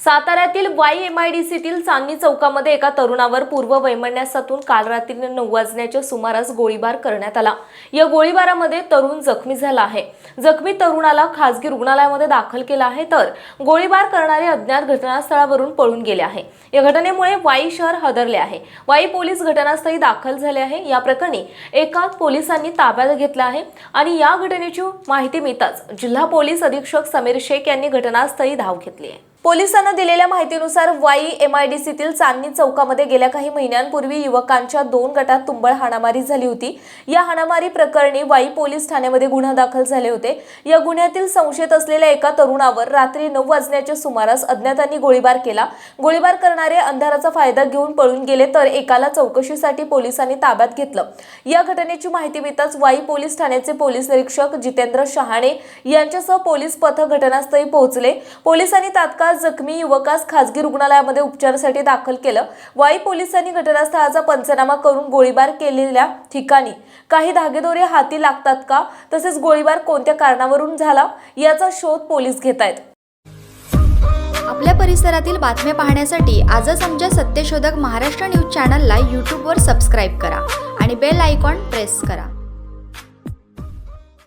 साताऱ्यातील वाई सीतील चांदणी चौकामध्ये एका तरुणावर पूर्व वैमन्यासातून काल रात्री नऊ वाजण्याच्या सुमारास गोळीबार करण्यात आला. या गोळीबारामध्ये तरुण जखमी झाला आहे. जखमी तरुणाला खासगी रुग्णालयामध्ये दाखल केला आहे तर गोळीबार करणारे अज्ञात घटनास्थळावरून पळून गेले आहे. या घटनेमुळे वाई शहर हदरले आहे. वाई पोलीस घटनास्थळी दाखल झाले आहे. या प्रकरणी एका पोलिसांनी ताब्यात घेतला आहे आणि या घटनेची माहिती मिळताच जिल्हा पोलीस अधीक्षक समीर शेख यांनी घटनास्थळी धाव घेतली आहे. पोलिसांना दिलेल्या माहितीनुसार वाई एम आय डी सीतील चांदणी चौकामध्ये गेल्या काही महिन्यांपूर्वी युवकांच्या दोन गटात तुंबळ हाणामारी झाली होती. या हाणामारी प्रकरणी वाई पोलीस ठाण्यामध्ये गुन्हा दाखल झाले होते. या गुन्ह्यातील संशयित असलेल्या एका तरुणावर रात्री नऊ वाजण्याच्या सुमारास अज्ञातांनी गोळीबार केला. गोळीबार करणारे अंधाराचा फायदा घेऊन पळून गेले तर एकाला चौकशीसाठी पोलिसांनी ताब्यात घेतलं. या घटनेची माहिती मिळताच वाई पोलीस ठाण्याचे पोलीस निरीक्षक जितेंद्र शहाणे यांच्यासह पोलीस पथक घटनास्थळी पोहोचले. पोलिसांनी तात्काळ जखमी युवकास खासगी रुग्णालयामध्ये उपचारासाठी दाखल केलं. वाई पोलिसांनी घटनास्थळाचा पंचनामा करून गोळीबार केलेल्या ठिकाणी. काही धागेदोरे हाती लागतात का? तसेच गोळीबार कोणत्या कारणावरून झाला? याचा शोध पोलीस घेत आहेत. आपल्या परिसरातील बातम्या पाहण्यासाठी आजच आमच्या सत्यशोधक महाराष्ट्र न्यूज चॅनलला यूट्यूबवर सबस्क्राईब करा आणि बेल आयकॉन प्रेस करा.